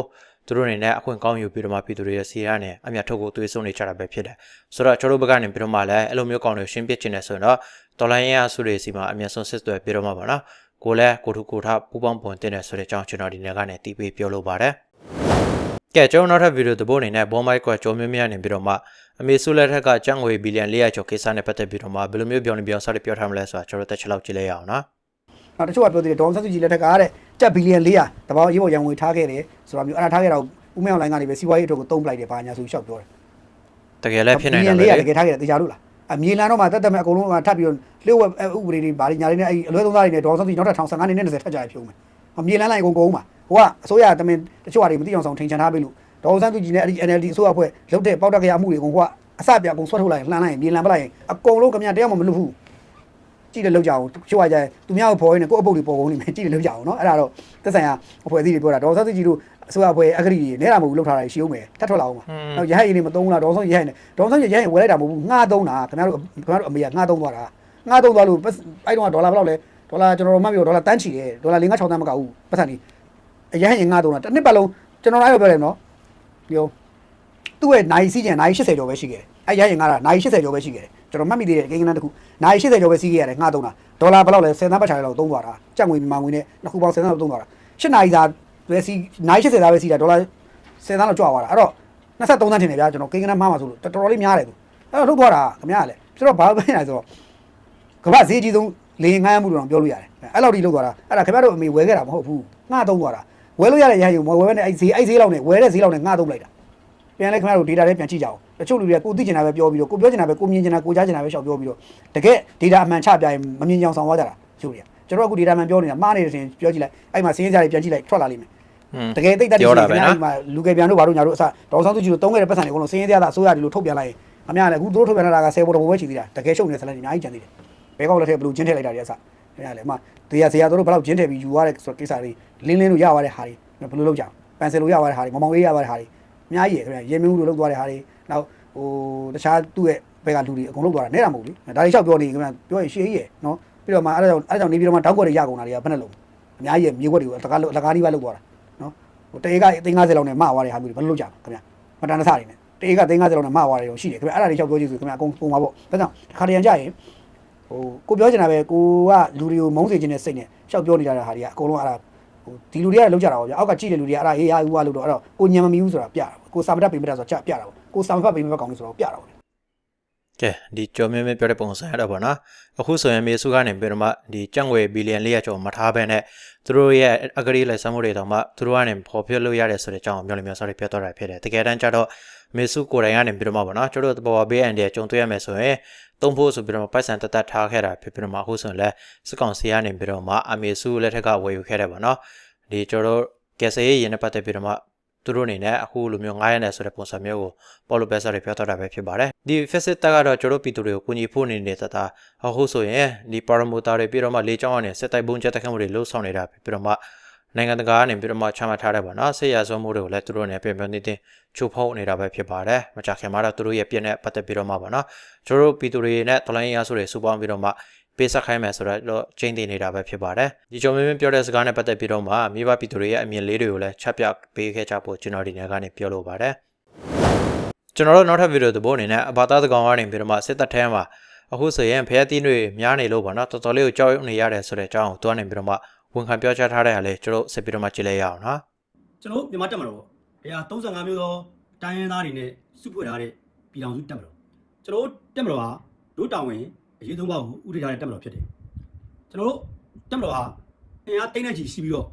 သူတို့အနေနဲ့အခွင့်ကောင်းယူပြီးတော့မှပြည်သူတွေရဲ့စီရနဲ့အမြတ်ထုတ်ကိုသွေးစွန်းနေကြတာပဲဖြစ်တယ်ဆိုတော့ကျွန်တော်ဘက်ကနေပြီးတော့မှလည်းအဲ့လိုမျိုးကောင်းတွေရှင်းပြချင်တယ်ဆိုရင်တော့တော်လိုင်းရအစုတွေစီမှာအမျက်ဆုံးစစ်သွဲပြီးတော့မှာပါနော်ကိုလည်းကိုထုကိုထပူပေါင်းပွန်တင်တယ်ဆိုတဲ့အကြောင်းကျွန်တော်ဒီနေ့ကနေတီးပေးပြောလိုပါတယ် ကဲကျွန်တော်နောက်ထပ်ဗီဒီယိုသဘောအနေနဲ့ဘောမိုက်ကကြောမျိုးများနေပြီးတော့မှအမေစုလက်ထက်ကကျန်းငွေဘီလီယံ400ကျော်ကိစ္စနဲ့ပတ်သက်ပြီးတော့မှဘယ်လိုမျိုးပြောင်းနေပြောင်းစားတွေပြောထားမလဲဆိုတာကျွန်တော်တက်ချက်လောက်ကြည့်လိုက်ရအောင်နော်နောက်တချို့ကပြောသေးတယ်ဒေါအောင်ဆန်းစုကြည်လက်ထက်ကတဲ့ကြက်ဘီလီယံ400တပေါင်းရေးပေါ်ရန်ငွေထားခဲ့တယ်ဆိုတာမျိုးအဲ့ဒါထားခဲ့တာကိုဦးမေအောင်လိုင်းကနေပဲစီးပွားရေးအတွက်ကိုတုံးပလိုက်တယ်ဘာညာဆိုရှောက်ပြောတယ်တကယ်လည်းဖြစ်နိုင်တာပဲဘီလီယံ400တလေကယ်ထားခဲ့တယ်တေချာလို့လားအမြေလန်တော့မှတက်တက်မဲ့အကုန်လုံးကထပ်ပြီးတော့လျှို့ဝက်ဥပဒေတွေဘာတွေညာတွေနဲ့အဲ့အလွဲသုံးစားတွေနဲ့ဒေါအောင်ဆန်းစုကြည်နောက်ထပ်15နှစ်နဲ့20ထပ်ကြရဖြုံးမယ်အမြေလန်လိုက်အကုန်ကုန်မှာ ဟိုကအစိုးရတမင်တချို့ဟာတွေမသိအောင်ဆောင်ထိန်ချန်ထားပေးလို့ဒေါ်စန်းသူကြီးနဲ့အဲ့ဒီ NLD အစိုးရအဖွဲ့လုတ်တဲ့ပေါက်တက်ကြရမှုတွေကိုဟိုကအစပြအကုန်ဆွတ်ထုတ်လိုက်လှန်လိုက်မြေလံပလိုက်ရင်အကုန်လုံးခင်ဗျတရားမှမလုပ်ဘူးကြည့်တယ်လောက်ကြအောင်ချို့ကကြသူများကိုပေါ်ရင်းနဲ့ကိုယ့်အပုတ်တွေပေါ်ကုန်နေမယ်ကြည့်တယ်လောက်ကြအောင်နော်အဲ့ဒါတော့သက်ဆိုင်ရာအဖွဲ့အစည်းတွေပြောတာဒေါ်စန်းသူကြီးတို့အစိုးရအဖွဲ့အဂတိတွေနဲတာမဟုတ်ဘူးလောက်ထားတာရှိအောင်မယ်ထတ်ထွက်လာအောင်ပါနောက်ရဟတ်ရည်တွေမသုံးဘူးလားဒေါ်စန်းရဟတ်နဲ့ဒေါ်စန်းရဟတ်ဝယ်လိုက်တာမဟုတ်ဘူးငှားသုံးတာခင်ဗျားတို့ခင်ဗျားတို့အမေကငှားသုံးသွားတာငှားသုံးသွားလို့အဲ့တော့ဒေါ်လာဘယ်လောက်လဲဒေါ်လာကျွန်တော်တို့မှတ်ပြီးဒေါ်လာတန်းချီတယ်ဒေါ်လာ၄-၅-၆တန်းမကဘူးပတ်စံကြီး ဒီရဟရင်ငှားသုံးတာတစ်နှစ်ပတ်လုံးကျွန်တော်အဲ့လိုပြောတယ်နော်ပြောသူ့ရဲ့နိုင်စီးကျန်နိုင်80ကျော်ပဲရှိခဲ့တယ်အဲ့ရဟရင်ငှားတာနိုင်80ကျော်ပဲရှိခဲ့တယ်ကျွန်တော်မှတ်မိသေးတယ်ကိန်းကနန်းတစ်ခုနိုင်80ကျော်ပဲစီးခဲ့ရတယ်ငှားသုံးတာဒေါ်လာဘယ်လောက်လဲ10သန်းပတ်ချာလောက်သုံးသွားတာကြက်ငွေမြန်မာငွေနဲ့နှစ်ခုပေါင်း10သန်းလောက်သုံးသွားတာ8နိုင်စာပဲစီးနိုင်80သားပဲစီးတာဒေါ်လာ10သန်းလောက်ကြွသွားတာအဲ့တော့23သန်းထင်တယ်ဗျာကျွန်တော်ကိန်းကနန်းမှားမှာဆိုလို့တော်တော်လေးများတယ်သူအဲ့တော့ထုတ်သွားတာခင်ဗျားကလည်းဆိုတော့ဘာပဲနေဆိုတော့ကမ္ဘာဈေးကြီးဆုံးလေငှားမှုတော့ပြောလို့ရတယ်အဲ့လောက်ထိလောက်သွားတာအဲ့ဒါခင်ဗျားတို့အမေဝယ်ခဲ့တာမဟုတ်ဘူးငှားသုံးသွားတာ ဝယ်လို့ရတဲ့ရဟယုံမဝယ်ဘဲနဲ့အဲ့ဈေးအဲ့ဈေးလောက်နဲ့ဝယ်တဲ့ဈေးလောက်နဲ့ငှားသုံးလိုက်တာပြန်လဲခင်ဗျားတို့ data တွေပြန်ကြည့်ကြအောင်တချို့လူတွေကကိုသိချင်တာပဲပြောပြီးတော့ကိုပြောချင်တာပဲကိုမြင်ချင်တာကိုကြားချင်တာပဲရှောက်ပြောပြီးတော့တကယ် data အမှန်ချပြရင်မမြင်ကြအောင်ဆောင်သွားကြတာချို့တွေကကျွန်တော်ကအခု data အမှန်ပြောနေတာမှားနေတယ်ဆိုရင်ပြောကြည့်လိုက်အဲ့မှာစင်းစရာတွေပြန်ကြည့်လိုက်ထွက်လာလိမ့်မယ်อืมတကယ်သိတဲ့ပြောတာပဲနော်ဒီမှာလူကယ်ပြန်တို့ဘာတို့ညာတို့အစဒေါအောင်ဆန်းစုကြည်တို့တုံးခဲ့တဲ့ပတ်စံတွေအကုန်လုံးစင်းစရာသာအစိုးရဒီလိုထုတ်ပြန်လိုက်ရင်အများလည်းအခုတို့ထုတ်ပြန်လာတာက10ဘောတဘောပဲချီသေးတာတကယ်ရှုပ်နေတဲ့ဆလန်တွေအများကြီးကျန်သေးတယ်ဘဲကောက်လက်ထက်ဘလူးချင်းထည့်လိုက်တာတွေအစ ခင်ဗျာလေအမတရားစရာတို့ဘယ်လောက်ချင်းထည့်ပြီးယူရတဲ့ဆိုကိစ္စတွေလင်းလင်းလို့ရသွားတဲ့ဟာတွေဘယ်လိုလုပ်ကြအောင်ပန်ဆယ်လို့ရသွားတဲ့ဟာတွေမမောင်လေးရသွားတဲ့ဟာတွေအများကြီးရခင်ဗျာရေမင်းဦးလိုလုပ်သွားတဲ့ဟာတွေနောက်ဟိုတခြားသူ့ရဲ့ဘက်ကလူတွေအကုန်လုပ်သွားတာနဲ့တာမဟုတ်လေဒါတွေလျှောက်ပြောနေခင်ဗျာပြောရင်ရှေးကြီးရယ်နော်ပြီးတော့မှအဲ့ဒါကြောင့်အဲ့ဒါကြောင့်နေပြီးတော့မှတောက်ကွက်တွေရကုန်တာတွေကဘယ်နဲ့လုံးအများကြီးရမြေကွက်တွေကိုအတကားအတကားလေးပါလုပ်သွားတာနော်ဟိုတေးကသိန်း50လောက်နဲ့မသွားတဲ့ဟာမျိုးတွေဘယ်လိုလုပ်ကြခင်ဗျာမတန်တဆတွေနဲ့တေးကသိန်း50လောက်နဲ့မသွားတယ်ရောရှိတယ်ခင်ဗျာအဲ့ဒါတွေလျှောက်ပြောကြည့်ဆိုခင်ဗျာအကုန်ပုံပါပေါ့ဒါကြောင့်တစ်ခါတရံကြရင် ဟိုကိုပြောချင်တာပဲကိုကလူတွေကိုမုန်းစေချင်တဲ့စိတ်နဲ့လျှောက်ပြောနေကြတဲ့ဟာတွေကအကုန်လုံးအဲ့ဒါဟိုဒီလူတွေကလောက်ကြတာပေါ့ဗျာအောက်ကကြည့်တဲ့လူတွေကအဲ့ဒါဟေးဟာဟူဟာလို့တော့အဲ့တော့ကိုညံမမီဘူးဆိုတာပြတာကိုစာမတက်ပိမတက်ဆိုတာပြတာပေါ့ကိုစာမဖတ်ပိမဖတ်ကောင်းလို့ဆိုတော့ပြတာပေါ့ကဲဒီကြောမျိုးမျိုးပြောတဲ့ပုံစံရတော့ဗောနော်အခုဆိုရင်မေစုကနေပြီးတော့မှဒီကြက်ငွေဘီလီယံ400ကျော်မထားဘဲနဲ့သူတို့ရဲ့အဂရီလိုက်စမ်းမှုတွေတောင်မှသူတို့ကနေပေါ်ပြလို့ရတယ်ဆိုတဲ့အကြောင်းကိုမျိုးလည်းမျိုးစားတွေပြောတော့တာဖြစ်တယ်တကယ်တမ်းကျတော့မေစုကိုယ်တိုင်ကနေပြီးတော့မှဗောနော်ကျတို့တဘောဘေးအန်တဲ့ကြုံတွေ့ရမယ်ဆိုရင် သုံးဖို့ဆိုပြီးတော့ပိုက်ဆံတသက်ထားခဲ့တာဖြစ်ပြီးတော့မှအခုဆိုရင်လည်းစကောင်စီကနေပြီးတော့မှအမေစုလက်ထက်ကဝယ်ယူခဲ့တယ်ဗောနော်ဒီကျတို့ကယ်ဆယ်ရေးရင်နဲ့ပတ်သက်ပြီးတော့မှသူတို့အနေနဲ့အခုလိုမျိုး900နဲ့ဆိုတဲ့ပုံစံမျိုးကိုပေါ်လိုဘက်ဆာတွေပြောတော့တာပဲဖြစ်ပါတယ်ဒီ facet တက်ကတော့ကျတို့ပြည်သူတွေကိုကူညီဖို့နေနေတဲ့တတာအခုဆိုရင်ဒီပါရမိုတာတွေပြီးတော့မှလေချောင်းကနေစစ်တိုက်ပုံချက်တက်ခတ်မှုတွေလှုပ်ဆောင်နေတာဖြစ်ပြီးတော့မှ နိုင်ငံတကာကနေပြီးတော့မှချမှတ်ထားတယ်ပေါ့နော်ဆေးရဆုံးမှုတွေကိုလည်းသူတို့နဲ့ပြန်ပြန်နေတင်ချိုးဖောက်နေတာပဲဖြစ်ပါတယ်မကြခင်မှာတော့သူတို့ရဲ့ပြည့်နဲ့ပတ်သက်ပြီးတော့မှပေါ့နော်ကျတို့ပြည်သူတွေနဲ့ဒလိုင်းရဆိုတွေစူပေါင်းပြီးတော့မှပေးဆက်ခိုင်းမယ်ဆိုတော့ချိန်တည်နေတာပဲဖြစ်ပါတယ်ဒီကြောင့်မင်းပြောတဲ့စကားနဲ့ပတ်သက်ပြီးတော့မှမိဘပြည်သူတွေရဲ့အမြင်လေးတွေကိုလည်းချက်ပြပေးခဲ့ကြဖို့ကျွန်တော်ဒီနေ့ကနေပြောလိုပါတယ်ကျွန်တော်တို့နောက်ထပ်ဗီဒီယိုသဘောအနေနဲ့အဘာသာသကောင်ကနေပြီးတော့မှစစ်တပ်ထဲမှာအခုဆိုရင်ဖျက်သီးတွေများနေလို့ပေါ့နော်တော်တော်လေးကိုကြောက်ရွံ့နေရတယ်ဆိုတဲ့အကြောင်းကိုတွားနေပြီးတော့မှ ဝန်ခံပြောကြားထားတဲ့ဟာလေးကျွန်တော်စစ်ပြီးတော့မှကြည့်လိုက်ရအောင်နော်ကျွန်တော်တို့မြန်မာတက်မတော်ပေါ့တရား35မျိုးသောတိုင်းရင်းသားတွေနဲ့စုဖွဲ့ထားတဲ့ပြည်ထောင်စုတက်မတော်ကျွန်တော်တို့တက်မတော်ဟာတို့တောင်ဝင်အရေးသုံးပါးကိုဥထထားတဲ့တက်မတော်ဖြစ်တယ်ကျွန်တော်တို့တက်မတော်ဟာအင်အားတိတ်နေချီရှိပြီးတော့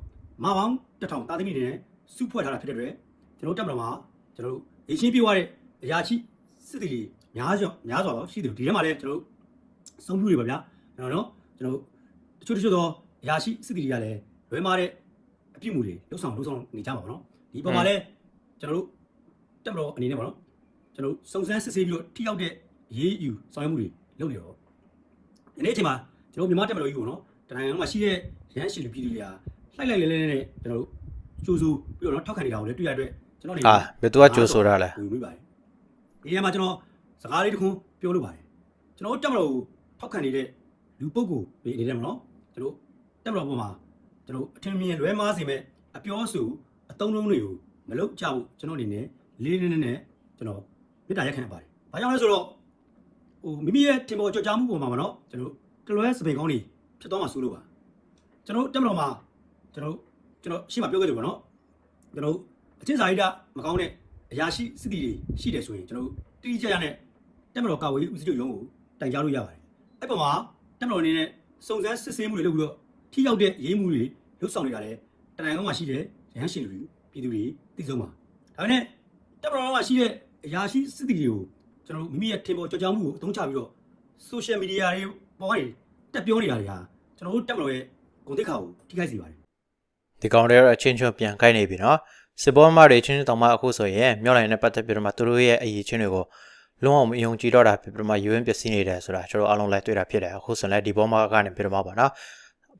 မပေါင်းတစ်ထောင်တာသမီတွေနဲ့စုဖွဲ့ထားတာဖြစ်တဲ့အတွက်ကျွန်တော်တို့တက်မတော်မှာကျွန်တော်တို့ရင်းချင်းပြေးသွားတဲ့အရာရှိစစ်တီတွေများစွာများစွာတော့ရှိတယ်ဒီထဲမှာလည်းကျွန်တော်တို့စုံပြူတွေပါဗျာကျွန်တော်တို့ကျွန်တော်တို့တချို့တချို့သော အရာရှိစစ်တီတွေကလည်းလွဲမာတဲ့အပြုတ်မှုတွေလှုပ်ဆောင်လှုပ်ဆောင်နေကြပါဘောနော်ဒီပုံမှာလည်းကျွန်တော်တို့တက်မတော်အနေနဲ့ပေါ့နော်ကျွန်တော်တို့စုံစမ်းစစ်ဆေးပြီးတော့ထိရောက်တဲ့ရေးယူဆောင်ရွက်မှုတွေလုပ်နေတော့ဒီနေ့အချိန်မှာကျွန်တော်မြန်မာတက်မတော်ကြီးကိုနော်တနိုင်ငံလုံးမှာရှိတဲ့ရဟန်းရှင်လူပြည်သူတွေကလှိုက်လိုက်လဲလဲနဲ့ကျွန်တော်တို့ကျိုးဆူပြီးတော့နော်ထောက်ခံနေတာကိုလည်းတွေ့ရတဲ့အတွက်ကျွန်တော်နေအာဘယ်သူကကြိုးဆိုတာလဲဝင်မိပါတယ်ဒီနေရာမှာကျွန်တော်စကားလေးတစ်ခုပြောလို့ပါတယ်ကျွန်တော်တက်မတော်ကိုထောက်ခံနေတဲ့လူပုဂ္ဂိုလ်တွေအနေနဲ့မနော်ကျွန်တော် တက်မတော်ပေါ်မှာကျွန်တော်အထင်မြင်လွဲမားစေမဲ့အပြောအဆိုအတုံးလုံးတွေကိုမလုပ်ကြဘူးကျွန်တော်အနေနဲ့လေးလေးနက်နက်ကျွန်တော်မေတ္တာရက်ခံပါတယ်။ဘာကြောင့်လဲဆိုတော့ဟိုမိမိရဲ့ထင်ပေါ်ကြွကြားမှုပေါ်မှာမနော်ကျွန်တော်တလွဲစပင်ကောင်းနေဖြစ်သွားမှဆိုလို့ပါကျွန်တော်တက်မတော်မှာကျွန်တော်ကျွန်တော်ရှေ့မှာပြောခဲ့တယ်ပေါ့နော်ကျွန်တော်အချင်းစာရိတ္တမကောင်းတဲ့အရာရှိစစ်တီတွေရှိတယ်ဆိုရင်ကျွန်တော်တို့တိတိကျကျနဲ့တက်မတော်ကာဝေးဦးစီးချုပ်ရုံးကိုတိုင်ကြားလို့ရပါတယ်အဲ့ပေါ်မှာတက်မတော်အနေနဲ့စုံစမ်းစစ်ဆေးမှုတွေလုပ်ပြီးတော့ ထိရောက်တဲ့ရေးမှုတွေလုပ်ဆောင်နေတာလေတနင်္ဂနွေမှာရှိတဲ့ရဟန်းရှင်တွေပြည်သူတွေသိဆုံးပါဒါပေမဲ့တက်မတော်မှာရှိတဲ့အရာရှိစစ်တီတွေကိုကျွန်တော်တို့မိမိရဲ့ထင်ပေါ်ကြောက်ကြောက်မှုကိုအသုံးချပြီးတော့ social media တွေပေါ်ကနေတက်ပြောနေတာတွေဟာကျွန်တော်တို့တက်မတော်ရဲ့ဂုဏ်သိက္ခာကိုထိခိုက်စေပါတယ်ဒီကောင်တွေကတော့အချင်းချင်းပြန်ကိုက်နေပြီနော်စစ်ဘောမတွေချင်းချင်းတောင်မှအခုဆိုရင်မြောက်လိုင်းနဲ့ပတ်သက်ပြီးတော့မှသူတို့ရဲ့အရေးချင်းတွေကိုလုံးဝမယုံကြည်တော့တာဖြစ်ပြီးတော့မှယူရင်းပစ္စည်းနေတယ်ဆိုတာကျွန်တော်အားလုံးလည်းတွေ့တာဖြစ်တယ်အခုဆိုရင်လည်းဒီဘောမကနေပြီးတော့မှပါနော်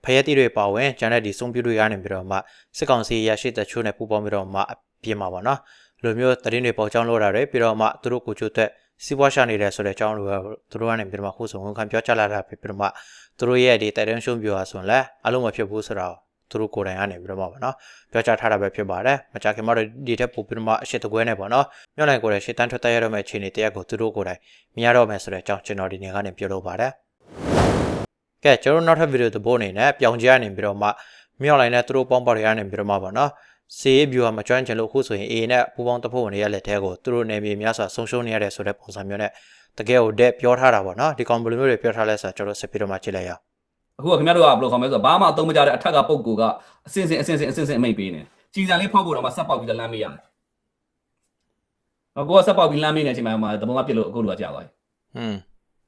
ဖယက်တီတွေပါဝင်ကျန်တဲ့ဒီစုံပြူတွေကနေပြီးတော့မှစစ်ကောင်စီရရှိတဲ့ချိုးနဲ့ပူပေါင်းပြီးတော့မှအပြင်းမှာပါနော်လိုမျိုးတရင်တွေပေါ်ချောင်းလို့တာတွေပြီးတော့မှသူတို့ကိုချိုးတဲ့စီးပွားရှာနေတယ်ဆိုတဲ့အကြောင်းတွေသူတို့ကနေပြီးတော့မှခုဆိုဝန်ခံပြောချလာတာဖြစ်ပြီးတော့မှသူတို့ရဲ့ဒီတိုင်တန်ရှုံးပြူဟာဆိုရင်လည်းအလုံးမဖြစ်ဘူးဆိုတော့သူတို့ကိုယ်တိုင်ကနေပြီးတော့မှပါနော်ပြောကြားထားတာပဲဖြစ်ပါတယ်။မကြခင်မှာတော့ဒီထက်ပိုပြီးတော့မှအရှိတကွဲနဲ့ပေါ့နော်။မြောက်နိုင်ကိုယ်ရဲ့ရှေ့တန်းထွက်တက်ရတော့မယ့်အခြေအနေတရက်ကိုသူတို့ကိုယ်တိုင်မြင်ရတော့မယ်ဆိုတဲ့အကြောင်းကျွန်တော်ဒီနေ့ကနေပြောလို့ပါတယ်။ ကဲကျွန်တော်နောက်ထပ်ဗီဒီယိုတစ်ပုဒ်အနေနဲ့ပြောင်းကြရနေပြီးတော့မှမြောက်နိုင်နဲ့သူတို့ပေါင်းပါတွေရနေပြီးတော့မှပေါ့နော်။စီးဗျူဟာမကျွမ်းကျင်လို့ခုဆိုရင် A နဲ့ပူပေါင်းတစ်ဖက်ဝင်ရဲ့လက်ထဲကိုသူတို့နေမြေများစွာဆုံးရှုံးနေရတဲ့ဆိုတဲ့ပုံစံမျိုးနဲ့တကယ်ကိုတဲ့ပြောထားတာပေါ့နော်။ဒီကောင်ဘယ်လိုမျိုးတွေပြောထားလဲဆိုတော့ကျွန်တော်စစ်ပြီးတော့မှကြည့်လိုက်ရအောင်အခုကခင်ဗျားတို့ကဘယ်လိုခေါ်မလဲဆိုတော့ဘာမှအသုံးမကျတဲ့အထက်ကပုံကူကအစင်စင်အစင်စင်အစင်စင်အမိတ်ပေးနေကြည်စံလေးဖောက်ဖို့တော့မှဆက်ပေါက်ပြီးတော့လမ်းမေးရတယ်တော့ကိုကဆက်ပေါက်ပြီးလမ်းမေးနေတဲ့အချိန်မှာတဘုံကပြစ်လို့အခုလိုကကြာသွားပြီ။ဟွန်း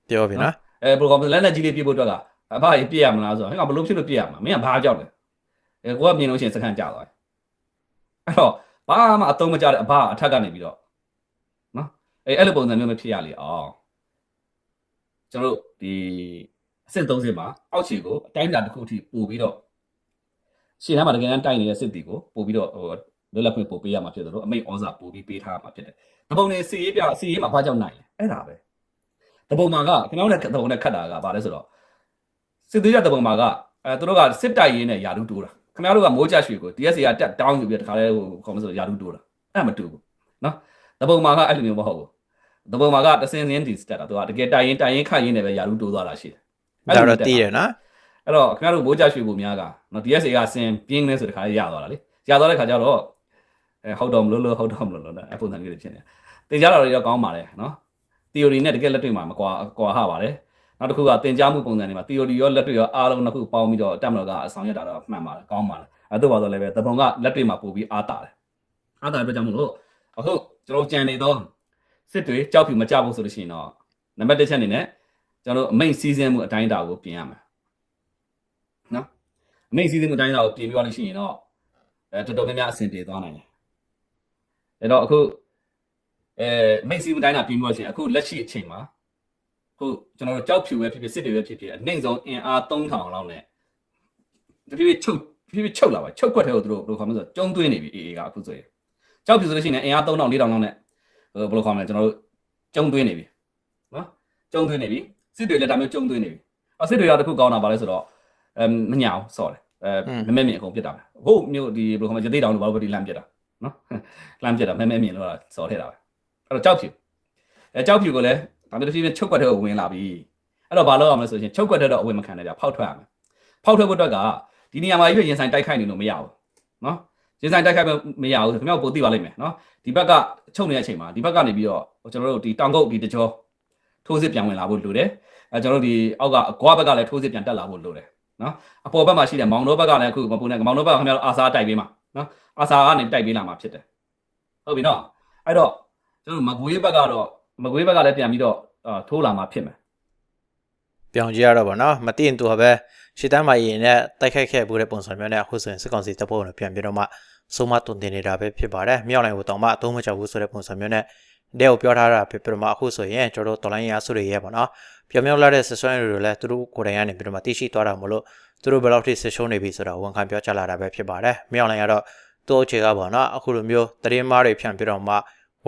ပြောပြီနော်အဲဘယ်လိုခေါ်မလဲလက်နဲ့ကြီးလေးပြစ်ဖို့အတွက်က အဖကြီးပြစ်ရမလားဆိုတော့ဟဲ့ကဘယ်လိုဖြစ်လို့ပြစ်ရမှာမင်းကဘာကြောက်လဲအဲကိုကမြင်လို့ရှိရင်စခန်းကြာသွားပြီအဲ့တော့ဘာမှအသုံးမကျတဲ့အဖအထက်ကနေပြီးတော့နော်အဲအဲ့လိုပုံစံမျိုးမဖြစ်ရလေအောင်ကျွန်တော်တို့ဒီအဆင့်30မှာအောက်ခြေကိုအတိုင်းအတာတစ်ခုအထိပို့ပြီးတော့ရှေ့ထဲမှာတကယ်တမ်းတိုက်နေတဲ့စစ်တီကိုပို့ပြီးတော့ဟိုလွတ်လပ်ခွင့်ပို့ပေးရမှာဖြစ်တယ်လို့အမိတ်ဩဇာပို့ပြီးပေးထားမှာဖြစ်တယ်။တပုံနေစီရေးပြစီရေးမှာဘာကြောင့်နိုင်လဲအဲ့ဒါပဲ။တပုံမှာကကျွန်တော်တို့တပုံနဲ့ခတ်တာကဘာလဲဆိုတော့ စစ်သေးတဲ့တပုံမှာကအဲသူတို့ကစစ်တိုက်ရင်းနဲ့ယာတုတိုးတာ။ခင်ဗျားတို့ကမိုးကြရွှေကို DSC ကတက်တောင်းယူပြီးတခါလဲဟိုခေါ်မဆိုယာတုတိုးတာ။အဲ့မတူဘူး။နော်။တပုံမှာကအဲ့လိုမျိုးမဟုတ်ဘူး။တပုံမှာကတစင်းစင်းဒီစတက်တာသူကတကယ်တိုက်ရင်တိုက်ရင်ခတ်ရင်းနဲ့ပဲယာတုတိုးသွားတာရှိတယ်။။ဒါတော့တည်ရနော်အဲ့တော့ခင်ဗျားတို့မိုးကြရွှေပုံများကနော် DSA ကဆင်ပြင်းနေဆိုတခါရသွားတာလေရသွားတဲ့ခါကျတော့အဲဟုတ်တော့မလို့လို့ဟုတ်တော့မလို့လို့အဲ့ပုံစံမျိုးတွေဖြစ်နေတင်ကြတာတွေတော့ကောင်းပါလေနော် theory နဲ့တကယ်လက်တွေ့မှာမကွာကွာဟပါတယ် နောက်တစ်ခုကတင်ကြားမှုပုံစံတွေမှာ theory ရောလက်တွေ့ရောအားလုံးနှစ်ခုပေါင်းပြီးတော့တက်မလို့ကအဆောင်ရတာတော့မှန်ပါတယ်ကောင်းပါတယ်အဲ့တော့ပါတော့လည်းပဲတပုံကလက်တွေ့မှာပို့ပြီးအားတာတယ်အားတာတဲ့အတွက်ကြောင့်မလို့အခုကျွန်တော်ကြံနေတော့စစ်တွေကြောက်ဖြူမကြဘူးဆိုလို့ရှိရင်တော့နံပါတ်1ချက်အနေနဲ့ကျွန်တော်တို့အမိတ်စီးစင်းမှုအတိုင်းအတာကိုပြင်ရမယ်နော်အမိတ်စီးစိမ်ကိုတိုင်းတာကိုပြင်ပြသွားလို့ရှိရင်တော့အဲတော်တော်များများအဆင်ပြေသွားနိုင်တယ်အဲ့တော့အခုအဲမိတ်စီးမှုတိုင်းတာပြင်ပြလို့ရှိရင်အခုလက်ရှိအချိန်မှာ အခုကျွန်တော်တို့ကြောက်ဖြူပဲဖြစ်ဖြစ်စစ်တွေပဲဖြစ်ဖြစ်အနှိမ့်ဆုံးအင်အား3000လောက်နဲ့တဖြည်းဖြည်းချုပ်တဖြည်းဖြည်းချုပ်လာပါချုပ်ခွက်တဲ့ကိုသူတို့ဘယ်လိုခေါ်မလဲဆိုတော့ကျုံသွင်းနေပြီအေးအေးကအခုဆိုရင်ကြောက်ဖြူဆိုလို့ရှိရင်အင်အား3000 4000လောက်နဲ့ဟိုဘယ်လိုခေါ်မလဲကျွန်တော်တို့ကျုံသွင်းနေပြီနော်ကျုံသွင်းနေပြီစစ်တွေလည်းဒါမျိုးကျုံသွင်းနေပြီအော်စစ်တွေကတခုကောင်းတာပါလဲဆိုတော့အဲမညာအောင်ဆော့တယ်အဲမဲမဲမြင်အကုန်ပြစ်တာပဲဟုတ်မျိုးဒီဘယ်လိုခေါ်မလဲရသေးတောင်လို့ဘာလို့ဒီလမ်းပြစ်တာနော်လမ်းပြစ်တာမဲမဲမြင်လို့ဆော့ထည့်တာပဲအဲ့တော့ကြောက်ဖြူအဲကြောက်ဖြူကိုလည်း ဒါမျိုးတစ်ဖြည်းဖြည်းချုပ်ကွက်တဲ့ကိုဝင်လာပြီအဲ့တော့ဘာလုပ်ရမလဲဆိုရင်ချုပ်ကွက်တဲ့တော့အဝင်မခံနဲ့ကြဖောက်ထွက်ရမယ်ဖောက်ထွက်ဖို့အတွက်ကဒီနေရာမှာရွေးရင်ဆိုင်တိုက်ခိုက်နေလို့မရဘူးနော်ရင်ဆိုင်တိုက်ခိုက်မရဘူးခင်ဗျားပိုသိပါလိမ့်မယ်နော်ဒီဘက်ကချုပ်နေတဲ့အချိန်မှာဒီဘက်ကနေပြီးတော့ကျွန်တော်တို့ဒီတောင်ကုတ်ဒီတကြောထိုးစစ်ပြန်ဝင်လာဖို့လိုတယ်အဲကျွန်တော်တို့ဒီအောက်ကအကွာဘက်ကလည်းထိုးစစ်ပြန်တက်လာဖို့လိုတယ်နော်အပေါ်ဘက်မှာရှိတဲ့မောင်တို့ဘက်ကလည်းအခုမပူနဲ့မောင်တို့ဘက်ကခင်ဗျားတို့အာစာတိုက်ပေးမှာနော်အာစာကနေတိုက်ပေးလာမှာဖြစ်တယ်ဟုတ်ပြီနော်အဲ့တော့ကျွန်တော်မကွေးဘက်ကတော့ မကွေးဘက်ကလည်းပြန်ပြီးတော့အာထိုးလာမှာဖြစ်မယ်။ပြောင်းကြရတော့ဗောနော်။မသိရင်သူကပဲရှေ့တန်းမှာရင်နဲ့တိုက်ခိုက်ခဲ့ဘူးတဲ့ပုံစံမျိုးနဲ့အခုဆိုရင်စစ်ကောင်စီတပ်ဖွဲ့ဝင်တွေပြန်ပြီးတော့မှဆုံးမတုန်တင်နေတာပဲဖြစ်ပါတယ်။မြောက်နိုင်ကိုတောင်မှအသုံးမချဘူးဆိုတဲ့ပုံစံမျိုးနဲ့တဲ့ကိုပြောထားတာဖြစ်ပြီးတော့မှအခုဆိုရင်ကျွန်တော်တို့တော်လိုင်းရဆုတွေရဲပေါ့နော်။ပြောင်မြောက်လာတဲ့ဆက်ဆွဲတွေလည်းသူတို့ကိုယ်တိုင်ကနေပြီးတော့မှသိရှိသွားတာမလို့သူတို့ဘယ်လောက်ထိဆက်ရှုံးနေပြီဆိုတာဝန်ခံပြောချလာတာပဲဖြစ်ပါတယ်။မြောက်နိုင်ကတော့သူ့အခြေကပေါ့နော်အခုလိုမျိုးတရင်မားတွေဖြန့်ပြီးတော့မှ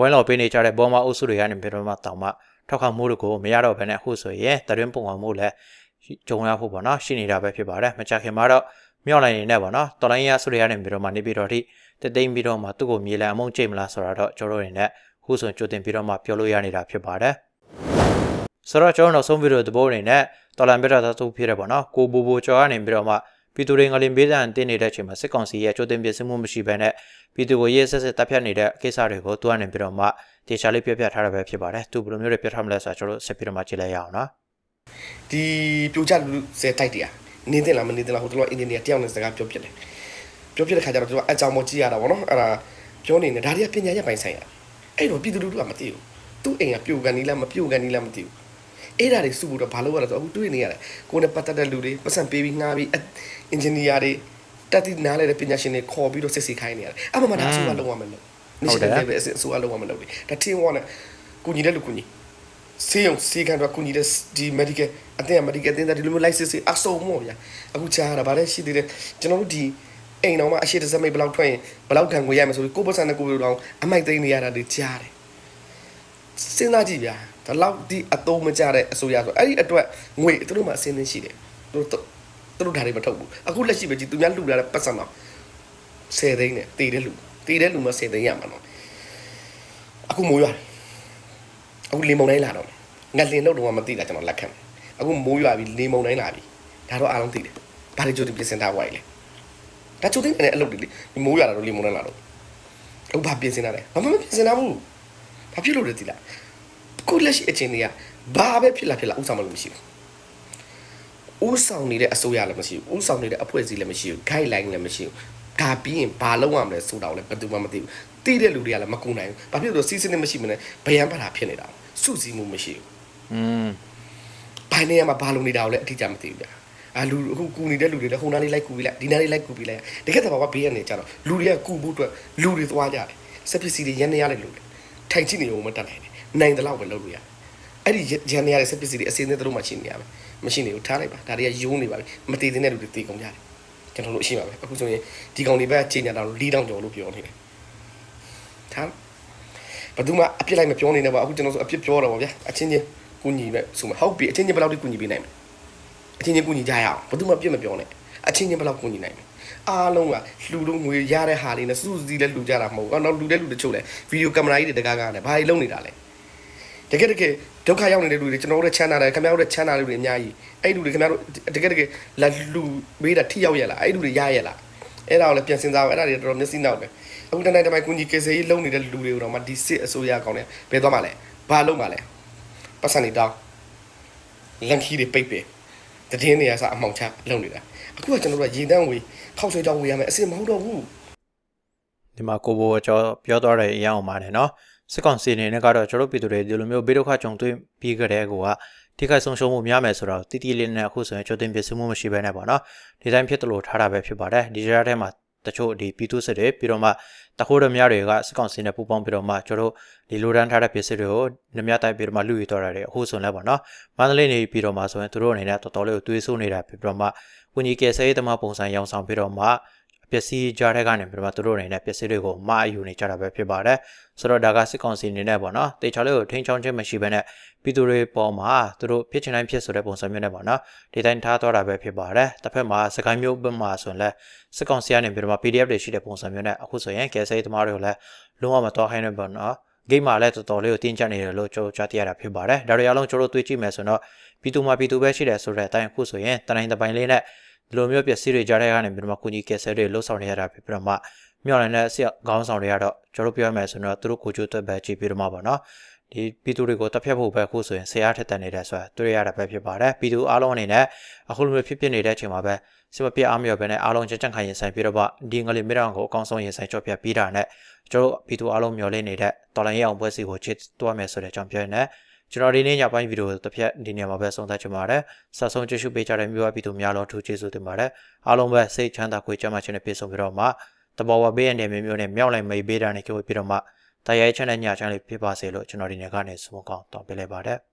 ဝဲလော်ပေးနေကြတဲ့ဘောမအုပ်စုတွေကနေပြီးတော့မှတောင်မှထောက်ခံမှုတွေကိုမရတော့ဘဲနဲ့အခုဆိုရင်တရင်ပုံအောင်မှုလည်းကြုံရဖို့ပေါ့နော်ရှိနေတာပဲဖြစ်ပါတယ်။မကြခင်မှာတော့မြောက်နိုင်နေနဲ့ပေါ့နော်တော်လိုင်းရဆုတွေကနေပြီးတော့မှနေပြီးတော့ထိတသိမ့်ပြီးတော့မှသူ့ကိုမြေလံအမုန်းကျိတ်မလားဆိုတာတော့ကျွန်တော်တို့နေနဲ့ခုဆိုကြိုတင်ပြီးတော့မှပြောလို့ရနေတာဖြစ်ပါတယ်။ဆိုတော့ကျွန်တော်နောက်ဆုံးဗီဒီယိုသဘောအနေနဲ့တော်လန်ပြတာသူဖြစ်တယ်ပေါ့နော်ကိုဘူဘူကျော်ကနေပြီးတော့မှ ပြည်သူတွေငလင်ဘေးဒဏ်တင်နေတဲ့အချိန်မှာစစ်ကောင်စီရဲ့ကြိုတင်ပြင်ဆင်မှုမရှိဘဲနဲ့ပြည်သူကိုရေးဆက်ဆက်တပ်ဖြတ်နေတဲ့ကိစ္စတွေကိုသူကနေပြီးတော့မှတေချာလေးပြပြထားတာပဲဖြစ်ပါတယ်သူဘယ်လိုမျိုးတွေပြထားမလဲဆိုတာကျွန်တော်တို့ဆက်ပြီးတော့မှကြည့်လိုက်ရအောင်နော်ဒီပြိုကျလူစဲတိုက်တရားနေတင်လားမနေတင်လားဟိုတော့အင်ဂျင်နီယာတယောက်နဲ့စကားပြောပြတယ်ပြောပြတဲ့ခါကျတော့သူကအကြောင်းမကြည့်ရတာဗောနော်အဲ့ဒါပြောနေတယ်ဒါတွေကပညာရပ်ပိုင်းဆိုင်ရာအဲ့တော့ပြည်သူလူထုကမသိဘူးသူ့အိမ်ကပြိုကန်နီးလားမပြိုကန်နီးလားမသိဘူး အဲ့ဒါတွေစုဖို့တော့ဘာလို့ရလဲဆိုတော့အခုတွေ့နေရတယ်ကိုယ်နဲ့ပတ်သက်တဲ့လူတွေပတ်စံပေးပြီးငှားပြီးအင်ဂျင်နီယာတွေတက်တိနားလဲတဲ့ပညာရှင်တွေခေါ်ပြီးတော့စစ်စစ်ခိုင်းနေရတယ်အမှန်မှန်ဒါအစိုးရလုံးဝမလုပ်နေရှိတယ်ပဲအစိုးရလုံးဝမလုပ်ဘူးဒါထင်းဝါနဲ့ကိုညီတဲ့လူကိုညီဆေးရုံဆေးကန်တော့ကုညီတဲ့ဒီ medical အတင်း medical အတင်းဒီလိုမျိုး license အစုံမို့ဗျာအခုကြားရတာဗါလဲရှိသေးတယ်ကျွန်တော်တို့ဒီအိမ်တော်မှာအရှိတစ်စက်မိတ်ဘယ်လောက်ထွက်ရင်ဘယ်လောက်ခံငွေရမယ်ဆိုပြီးကိုယ့်ပတ်စံနဲ့ကိုယ်တို့တော့အမိုက်သိမ်းနေရတာတွေကြားတယ် စဉ်းစားကြည့်ဗျာဒါလောက်ဒီအတုံးမကြတဲ့အစိုးရဆိုအဲ့ဒီအတွက်ငွေသူတို့မှာအစင်းသင်းရှိတယ်သူတို့သူတို့ဓာတ်တွေမထုတ်ဘူးအခုလက်ရှိပဲကြည့်သူများလှူလာတဲ့ပတ်စံတော့10သိန်းနဲ့တည်တဲ့လူတည်တဲ့လူမှ10သိန်းရမှာနော်အခုမိုးရတယ်အခုလေမုံတိုင်းလာတော့ငတ်လင်တော့တော့မသိတာကျွန်တော်လက်ခံအခုမိုးရွာပြီလေမုံတိုင်းလာပြီဒါတော့အားလုံးသိတယ်ဘာတွေကြိုတင်ပြင်ဆင်ထားဝိုင်းလဲဒါကြိုတင်နေတဲ့အလုပ်တွေလေဒီမိုးရွာတာတော့လေမုံတိုင်းလာတော့အခုဘာပြင်ဆင်ထားလဲဘာမှမပြင်ဆင်ထားဘူး ဘာဖြစ်လို့လဲသိလားခုလက်ရှိအချိန်တွေကဘာပဲဖြစ်လာဖြစ်လာဥဆောင်မလို့မရှိဘူးဥဆောင်နေတဲ့အစိုးရလည်းမရှိဘူးဥဆောင်နေတဲ့အဖွဲ့အစည်းလည်းမရှိဘူး guideline လည်းမရှိဘူးဒါပြီးရင်ဘာလုပ်ရမလဲဆိုတာကိုလည်းဘယ်သူမှမသိဘူးသိတဲ့လူတွေကလည်းမကူနိုင်ဘူးဘာဖြစ်လို့လဲစီးစနစ်မရှိမနဲ့ဗယံပါတာဖြစ်နေတာစုစည်းမှုမရှိဘူးอืมဘိုင်းနေရမှာဘာလုပ်နေတာကိုလည်းအတိအကျမသိဘူးဗျာအာလူအခုကူနေတဲ့လူတွေလည်းဟိုနားလေးလိုက်ကူပြီးလိုက်ဒီနားလေးလိုက်ကူပြီးလိုက်တကယ်တော့ဘာဘေးကနေကြတော့လူတွေကကူဖို့အတွက်လူတွေသွားကြတယ်စက်ပစ္စည်းတွေရန်နေရတဲ့လူတွေ ထိုင်ကြည့်နေအောင်မတတ်နိုင်ဘူးနိုင်တဲ့လောက်ပဲလုပ်လို့ရတယ်အဲ့ဒီရန်နေရတဲ့စက်ပစ္စည်းတွေအစင်းနဲ့တို့မှရှိနေရမယ်မရှိနေဘူးထားလိုက်ပါဒါတွေကယိုးနေပါပြီမတည်တဲ့လူတွေတည်ကုန်ကြတယ်ကျွန်တော်တို့အရှိပါပဲအခုဆိုရင်ဒီကောင်တွေပဲချိန်နေတာတော့လီတောင်ကျော်လို့ပြောနေတယ်ထားဘယ်သူမှအပြစ်လိုက်မပြောနေနဲ့ပါအခုကျွန်တော်ဆိုအပြစ်ပြောတော့ပါဗျာအချင်းချင်းကူညီပဲဆိုမှဟုတ်ပြီအချင်းချင်းဘယ်လောက်ထိကူညီပေးနိုင်မလဲအချင်းချင်းကူညီကြရအောင်ဘာသူမှပြစ်မပြောနဲ့အချင်းချင်းဘယ်လောက်ကူညီနိုင်မလဲ အားလုံးကလှူလို့ငွေရတဲ့ဟာလေးနဲ့စူးစီးလဲလှူကြတာမဟုတ်ဘူးအော်နောက်လှူတဲ့လူတချို့လဲဗီဒီယိုကင်မရာကြီးတွေတကားကားနဲ့ဘာတွေလုပ်နေတာလဲတကယ်တကယ်ဒုက္ခရောက်နေတဲ့လူတွေကျွန်တော်တို့ချမ်းသာတယ်ခင်ဗျားတို့ချမ်းသာတဲ့လူတွေအများကြီးအဲ့လူတွေခင်ဗျားတို့တကယ်တကယ်လာလူပေးတာထိရောက်ရလားအဲ့လူတွေရရလားအဲ့ဒါကိုလည်းပြန်စဉ်းစားအောင်အဲ့ဒါတွေတော်တော်မျက်စိနောက်ပဲအခုတနေ့တမိုင်ကူညီကေဆေးကြီးလုံနေတဲ့လူတွေကိုတော့မှဒီစစ်အစိုးရကောင်းတယ်ဘယ်သွားမှလဲဘာလုပ်မှလဲပတ်စံနေတောင်းလန်ခီတွေပိတ်ပင်တည်င်းနေရစအမှောင်ချလုပ်နေတာအ ခုကကျွန်တော်တို့ကရေတန်းဝေခောက်ဆွဲတောင်းဝေရမယ်အစင်မဟုတ်တော့ဘူးဒီမှာကိုဘိုကျော်ပြောသွားတဲ့အရာအောင်ပါတယ်နော်စစ်ကောင်စီအနေနဲ့ကတော့ကျွန်တော်တို့ပြည်သူတွေဒီလိုမျိုးဘေးဒုက္ခကြုံတွေ့ပြီးကြတဲ့ကောကထိခိုက်ဆုံးရှုံးမှုများမယ်ဆိုတော့တီတီလေးနဲ့အခုဆိုရင်ကြိုတင်ပြင်ဆင်မှုမရှိဘဲနဲ့ပေါ့နော်ဒီတိုင်းဖြစ်တယ်လို့ထားတာပဲဖြစ်ပါတယ်ဒီကြားထဲမှာတချို့ဒီပြည်သူစစ်တွေပြီးတော့မှတခိုးရမြတွေကစစ်ကောင်စီနဲ့ပူးပေါင်းပြီးတော့မှကျွန်တော်တို့ဒီလိုဒန်းထားတဲ့ပစ္စည်းတွေကိုညမြတိုက်ပြီးတော့မှလူယူတော့တယ်အခုဆိုရင်လည်းပေါ့နော်မန္တလေးနေပြီးတော့မှဆိုရင်သူတို့အနေနဲ့တော်တော်လေးကိုတွေးဆိုးနေတာပြီးတော့မှ ကုညီကယ်ဆယ်ရေးသမားပုံစံရောင်ဆောင်ပြီးတော့မှပစ္စည်းကြားထဲကနေပြီးတော့သူတို့အနေနဲ့ပစ္စည်းတွေကိုမအယူနေကြတာပဲဖြစ်ပါတယ်ဆိုတော့ဒါကစစ်ကောင်စီအနေနဲ့ပေါ့နော်တေချာလေးကိုထိန်းချောင်းခြင်းမရှိဘဲနဲ့ပြည်သူတွေပေါ်မှာသူတို့ဖြစ်ချင်တိုင်းဖြစ်ဆိုတဲ့ပုံစံမျိုးနဲ့ပေါ့နော်ဒီတိုင်းထားသွားတာပဲဖြစ်ပါတယ်တစ်ဖက်မှာစကိုင်းမျိုးဘက်မှာဆိုရင်လည်းစစ်ကောင်စီကနေပြီးတော့ PDF တွေရှိတဲ့ပုံစံမျိုးနဲ့အခုဆိုရင်ကယ်ဆယ်သမားတွေကိုလည်းလုံးဝမတော်ခိုင်းနေပေါ့နော်ဂိမ်းမှာလည်းတော်တော်လေးကိုတင်းကျပ်နေတယ်လို့ကျွန်တော်ကြားသိရတာဖြစ်ပါတယ်ဒါတွေအားလုံးကျွန်တော်တို့တွေးကြည့်မယ်ဆိုတော့ ပြည်သူမှာပြည်သူပဲရှိတယ်ဆိုတဲ့အတိုင်းအခုဆိုရင်တနိုင်တပိုင်းလေးနဲ့ဒီလိုမျိုးပစ္စည်းတွေကြားထဲကနေပြီးတော့မှကုညီကယ်ဆယ်တွေလှုပ်ဆောင်နေရတာဖြစ်ပြီးတော့မှမြောက်နိုင်တဲ့ဆရာခေါင်းဆောင်တွေကတော့ကျွန်တော်ပြောရမယ်ဆိုတော့သူတို့ကိုကြိုးတွက်ပဲကြည့်ပြီးတော့မှပေါ့နော်ဒီပြည်သူတွေကိုတပ်ဖြတ်ဖို့ပဲအခုဆိုရင်ဆရာထက်တန်နေတဲ့ဆိုတာတွေ့ရတာပဲဖြစ်ပါတယ်ပြည်သူအားလုံးအနေနဲ့အခုလိုမျိုးဖြစ်ဖြစ်နေတဲ့အချိန်မှာပဲစစ်မပြတ်အားမရောပဲနဲ့အားလုံးချက်ချက်ခိုင်ရင်ဆိုင်ပြီးတော့မှဒီငလေးမြေတောင်ကိုအကောင်းဆုံးရင်ဆိုင်ချော့ပြပြီးတာနဲ့ကျွန်တော်ပြည်သူအားလုံးမျှော်လင့်နေတဲ့တော်လိုင်းရအောင်ပွဲစီကိုချစ်တွားမယ်ဆိုတဲ့အကြောင်းပြောနေတယ် ကျွန်တော်ဒီနေ့ညပိုင်းဗီဒီယိုတစ်ဖြတ်ဒီနေရာမှာပဲဆုံးသက်ချင်ပါတယ်။ဆက်ဆုံးကြည့်ရှုပေးကြတဲ့မြို့ဝပြည်သူများလုံးထူးကျေးဇူးတင်ပါတယ်။အားလုံးပဲစိတ်ချမ်းသာကိုကြမ်းမှခြင်းနဲ့ပြည့်စုံပြီးတော့မှတဘောဝဘေးရန်တွေမျိုးမျိုးနဲ့မြောက်လိုက်မိတ်ပေးတာနဲ့ကြိုးပြီးတော့မှတရားရေးချမ်းတဲ့ညချမ်းလေးဖြစ်ပါစေလို့ကျွန်တော်ဒီနေ့ကနေဆုမကောင်းတောင်းပေးလိုက်ပါတယ်။